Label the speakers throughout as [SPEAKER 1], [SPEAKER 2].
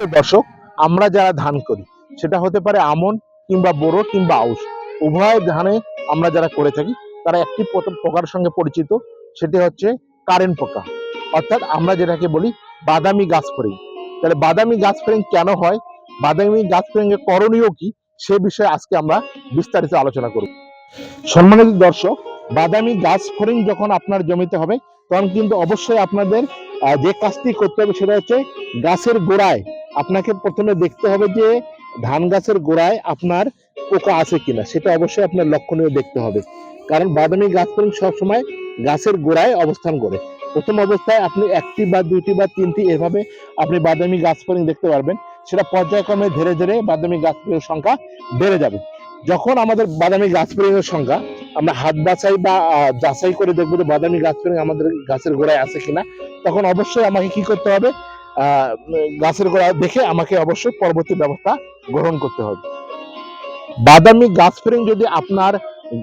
[SPEAKER 1] দর্শক, আমরা যারা ধান করি, সেটা হতে পারে আমন কিংবা বোরো কিংবা আউশ। উভয় ধানে আমরা যারা করে থাকি, তারা একটি পোকার সঙ্গে পরিচিত, সেটি হচ্ছে কারেন্ট পোকা। অর্থাৎ আমরা যেটাকে বলি বাদামি গাছ ফড়িং তাহলে বাদামি গাছ ফড়িং কেন হয়? বাদামি গাছ ফড়িং এর করণীয় কি? সে বিষয়ে আজকে আমরা বিস্তারিত আলোচনা করব। সম্মানিত দর্শক, বাদামি গাছ ফড়িং যখন আপনার জমিতে হবে, তখন কিন্তু অবশ্যই আপনাদের যে কাজটি করতে হবে সেটা হচ্ছে গাছের গোড়ায় আপনাকে প্রথমে দেখতে হবে যে ধান গাছের গোড়ায় আপনার পোকা আছে কিনা, সেটা অবশ্যই আপনার লক্ষণীয় দেখতে হবে। কারণ বাদামি গাছ ফড়িং সবসময় গাছের গোড়ায় অবস্থান করে। প্রথম অবস্থায় আপনি একটি বা দুইটি বা তিনটি এভাবে আপনি বাদামি গাছ ফড়িং দেখতে পারবেন। সেটা পর্যায়ক্রমে ধীরে ধীরে বাদামি গাছ ফড়িংয়ের সংখ্যা বেড়ে যাবে। যখন আমাদের বাদামি গাছ ফড়িংয়ের সংখ্যা, আমরা হাত বাছাই বা যাচাই করে দেখব যে বাদামি গাছ ফড়িং আমাদের গাছের গোড়ায় আছে কিনা, তখন অবশ্যই আমাকে কি করতে হবে? গাছের গোড়া দেখে আমাকে অবশ্যই পরবর্তী ব্যবস্থা গ্রহণ করতে হবে। বাদামি গাছ ফড়িং যদি আপনার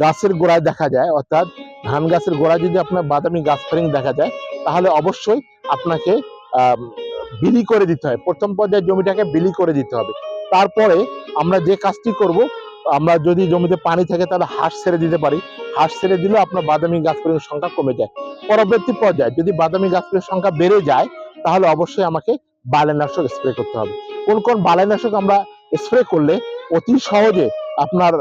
[SPEAKER 1] গাছের গোড়ায় দেখা যায়, অর্থাৎ ধান গাছের গোড়ায় যদি আপনার বাদামি গাছ ফড়িং দেখা যায়, তাহলে অবশ্যই আপনাকে বিলি করে দিতে হয়। প্রথম পর্যায়ে জমিটাকে বিলি করে দিতে হবে। তারপরে আমরা যে কাজটি করব, আমরা যদি জমিতে পানি থাকে তাহলে হাঁস ছেড়ে দিতে পারি। হাঁস ছেড়ে দিলে আপনার বাদামি গাছ ফড়িংয়ের সংখ্যা কমে যায়। পরবর্তী পর্যায়ে যদি বাদামি গাছ ফড়িংয়ের সংখ্যা বেড়ে যায় তাহলে অবশ্যই আমাকে বালাইনাশক স্প্রে করতে হবে। কোন কোন বালাইনাশক আমরা স্প্রে করলে অতি সহজে আপনার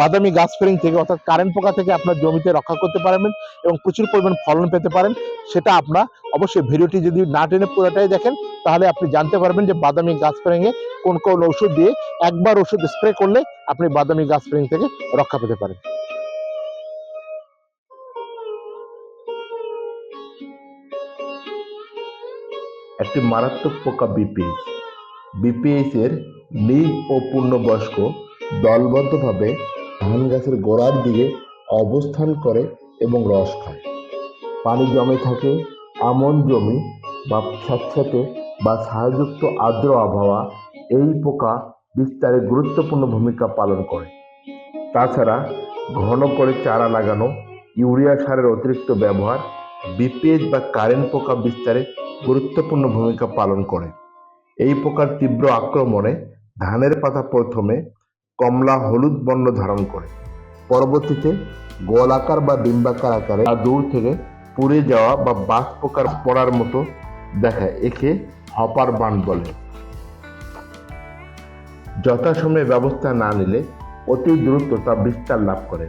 [SPEAKER 1] বাদামি গাছ ফেরিং থেকে অর্থাৎ কারেন্ট পোকা থেকে আপনার জমিতে রক্ষা করতে পারবেন এবং প্রচুর পরিমাণ ফলন পেতে পারেন। সেটা আপনার অবশ্যই ভিডিওটি যদি না টেনে পুরোটাই দেখেন, তাহলে আপনি জানতে পারবেন যে বাদামি গাছ ফেরিংয়ে কোন কোন ওষুধ দিয়ে একবার ওষুধ স্প্রে করলে আপনি বাদামি গাছ ফেরিং থেকে রক্ষা পেতে পারেন।
[SPEAKER 2] একটি মারাত্মক পোকা বিপিএইচ এর নীল ও পূর্ণবয়স্ক, দলবদ্ধভাবে ধান গাছের গোড়ার দিকে অবস্থান করে এবং রস খায়। পানি জমে থাকে, আমন জমি বা স্যাঁতস্যাঁতে বা ছায়াযুক্ত আর্দ্র আবহাওয়া এই পোকা বিস্তারে গুরুত্বপূর্ণ ভূমিকা পালন করে। তাছাড়া ঘন করে চারা লাগানো, ইউরিয়া সারের অতিরিক্ত ব্যবহার বিপিএইচ বা কারেন্ট পোকা বিস্তারে গুরুত্বপূর্ণ ভূমিকা পালন করে। এই প্রকার তীব্র আক্রমণে ধানের পাতা প্রথমে কমলা হলুদ বর্ণ ধারণ করে। পরবর্তীতে গোলাকার বা ডিম্বাকার আকারে দূর থেকে পুড়ে যাওয়া বা বাস পোকার পড়ার মতো দেখায় একে হপার বান বলে। যথাসময়ে ব্যবস্থা না নিলে অতি দ্রুত তা বিস্তার লাভ করে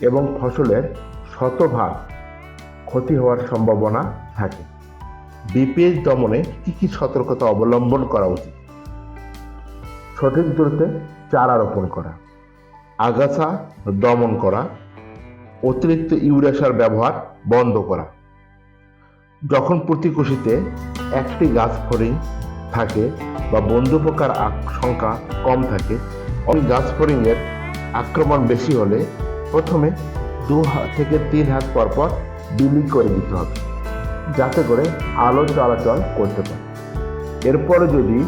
[SPEAKER 2] এবং ফসলের শতভাগ ক্ষতি হওয়ার সম্ভাবনা থাকে। বিপিএইচ দমনে কি কি সতর্কতা অবলম্বন করা উচিত? সঠিক দূরত্বে চারা রোপণ করা, আগাছা দমন করা, অতিরিক্ত ইউরিয়া সার ব্যবহার বন্ধ করা। যখন প্রতি কুশিতে একটি গাছ ফড়িং থাকে বা বন্ধু পোকার সংখ্যা কম থাকে ওই গাছ ফড়িংয়ের আক্রমণ বেশি হলে প্রথমে দু থেকে তিন হাত পর পর বিলি করে দিতে হবে। যাতে করে আলো চলাচল করতে পারে। এরপরে যদি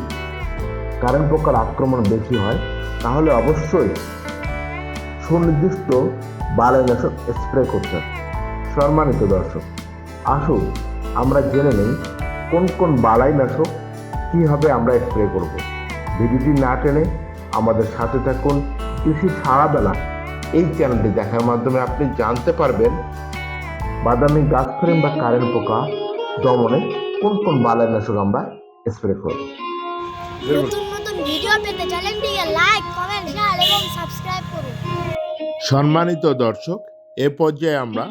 [SPEAKER 2] কারেন্ট পোকার আক্রমণ বেশি হয়, তাহলে অবশ্যই সুনির্দিষ্ট বালাইনাশক স্প্রে করতে হবে। সম্মানিত দর্শক, আসুন আমরা জেনে নেই কোন কোন বালাইনাশক কীভাবে আমরা স্প্রে করব। ভিডিওটি না টেনে আমাদের সাথে থাকুন। কৃষি সারাবেলা এই চ্যানেলটি দেখার মাধ্যমে আপনি জানতে পারবেন বাদামি গাছ ফ্রেম বা কারেন্ট পোকা দমনে কোন কোন বালাইনাশক আমরা স্প্রে করব?
[SPEAKER 3] নতুন নতুন ভিডিও পেতে চ্যানেলটিকে লাইক কমেন্ট শেয়ার এবং সাবস্ক্রাইব করুন।
[SPEAKER 2] সম্মানিত দর্শক এ পর্যায়ে আমরা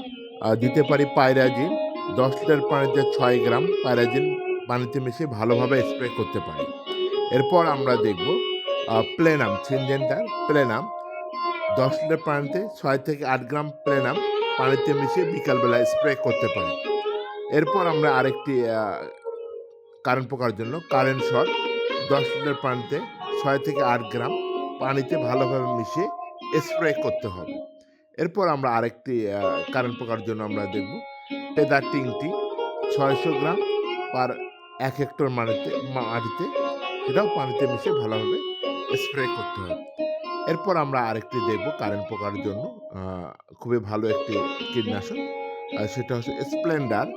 [SPEAKER 2] দিতে পারি পায়রাজিন দশ লিটার পানিতে ছয় গ্রাম পায়রাজিন পানিতে মিশিয়ে ভালোভাবে স্প্রে করতে পারি। এরপর আমরা দেখব প্লেনাম সিনজেন্টার প্লেনাম। দশ লিটার পানিতে ছয় থেকে আট গ্রাম প্লেনাম পানিতে মিশিয়ে বিকালবেলা স্প্রে করতে পারি। এরপর আমরা আরেকটি কারেন্ট পোকার জন্য কারেন্ট শট দশ লিটার পানিতে ছয় থেকে আট গ্রাম পানিতে ভালোভাবে মিশিয়ে স্প্রে করতে হবে। এরপর আমরা আরেকটি কারেন্ট পোকার জন্য আমরা দেখব পেদার টিংটি ছয়শো গ্রাম পার এক হেক্টর মাটিতে মাটিতে, সেটাও পানিতে মিশিয়ে ভালোভাবে স্প্রে করতে হবে। এরপর আমরা আরেকটি দেখব কারেন্ট পোকার জন্য। খুবই ভালো একটি কীটনাশক। সেটা হচ্ছে স্প্লেন্ডার।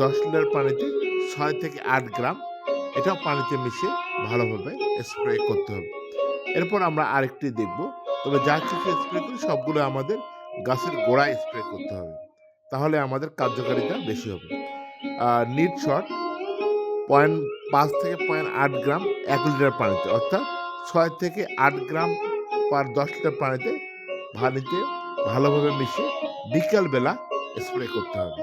[SPEAKER 2] দশ লিটার পানিতে ছয় থেকে আট গ্রাম। এটাও পানিতে মিশিয়ে ভালোভাবে স্প্রে করতে হবে। এরপর আমরা আরেকটি দেখব। তবে যা কিছু স্প্রে করি, সবগুলো আমাদের গাছের গোড়ায় স্প্রে করতে হবে। তাহলে আমাদের কার্যকারিতা বেশি হবে। নিট শট পয়েন্ট পাঁচ থেকে পয়েন্ট আট গ্রাম এক লিটার পানিতে, অর্থাৎ ছয় থেকে আট গ্রাম পার দশ লিটার পানিতে ভারিতে ভালোভাবে মিশিয়ে বিকালবেলা স্প্রে করতে হবে।